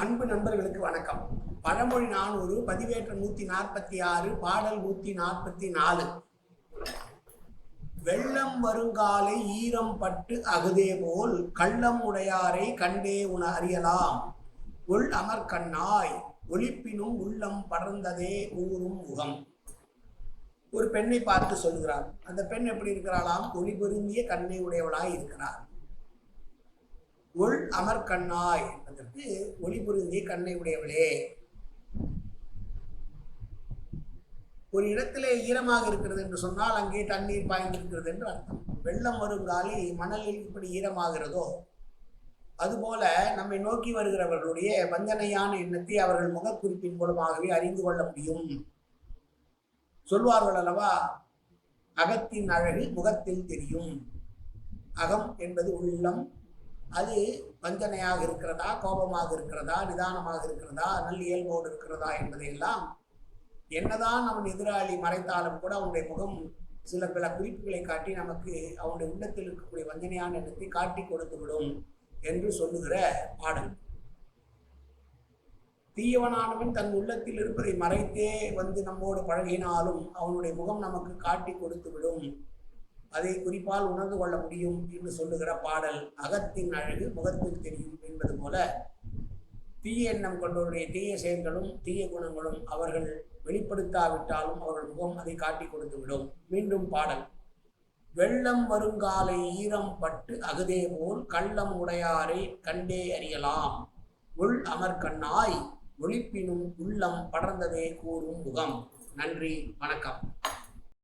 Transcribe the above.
அன்பு நண்பர்களுக்கு வணக்கம். பழமொழி நானூறு பதிவேற்ற நூத்தி நாற்பத்தி ஆறு பாடல் நூத்தி நாற்பத்தி நாலு. வெள்ளம் வருங்காலை ஈரம் பட்டு அகுதே போல் கள்ளம் உடையாரை கண்டே உண அறியலாம். உள் அமர்கண்ணாய் ஒளிப்பினும் உள்ளம் படர்ந்ததே ஊரும் முகம். ஒரு பெண்ணை பார்த்து சொல்கிறார் அந்த பெண் எப்படி இருக்கிறாளாம்? ஒளி பொருந்திய கண்ணை உடையவளாய் இருக்கிறார். உள் அமர்கண்ணாய் கண்ணாய் ஒளி பொருந்திய கண்ணை உடையவளே ஒரு இடத்திலே ஈரமாக இருக்கிறது என்று சொன்னால் அங்கே தண்ணீர் பாய்ந்திருக்கிறது என்று அர்த்தம். வெள்ளம் வருங்காலி மணலில் இப்படி ஈரமாகிறதோ? அதுபோல நம்மை நோக்கி வருகிறவர்களுடைய வஞ்சனையான எண்ணத்தை அவர்கள் முகக்குறிப்பின் மூலமாகவே அறிந்து கொள்ள முடியும். சொல்வார்கள் அல்லவா? அகத்தின் அழகு முகத்தில் தெரியும். அகம் என்பது உள்ளம் அது வஞ்சனையாக இருக்கிறதா கோபமாக இருக்கிறதா நிதானமாக இருக்கிறதா நல்ல இயல்போடு இருக்கிறதா என்பதையெல்லாம் என்னதான் அவன் எதிராளி மறைத்தாலும் கூட அவனுடைய முகம் சில பல குறிப்புகளை காட்டி நமக்கு அவனுடைய உள்ளத்தில் இருக்கக்கூடிய வஞ்சனையான எண்ணத்தை காட்டி கொடுத்துவிடும் என்று சொல்லுகிற பாடல். தீயவனானவன் தன் உள்ளத்தில் இருப்பதை மறைத்தே வந்து நம்மோடு பழகினாலும் அவனுடைய முகம் நமக்கு காட்டி கொடுத்து விடும் அதை குறிப்பால் உணர்ந்து கொள்ள முடியும் என்று சொல்லுகிற பாடல் அகத்தின் அழகு முகத்தில் தெரியும் என்பது போல தீய எண்ணம் கொண்டவருடைய தீய செயல்களும் தீய குணங்களும் அவர்கள் வெளிப்படுத்தாவிட்டாலும் அவர்கள் முகம் அதை காட்டி கொடுத்து விடும். மீண்டும் பாடல். வெள்ளம் வருங்காலை ஈரம் பட்டு அகுதே போல் கள்ளம் உடையாரை கண்டே அறியலாம். உள் அமர்கண்ணாய் ஒளிப்பினும் உள்ளம் படர்ந்ததே கூறும் முகம். நன்றி வணக்கம்.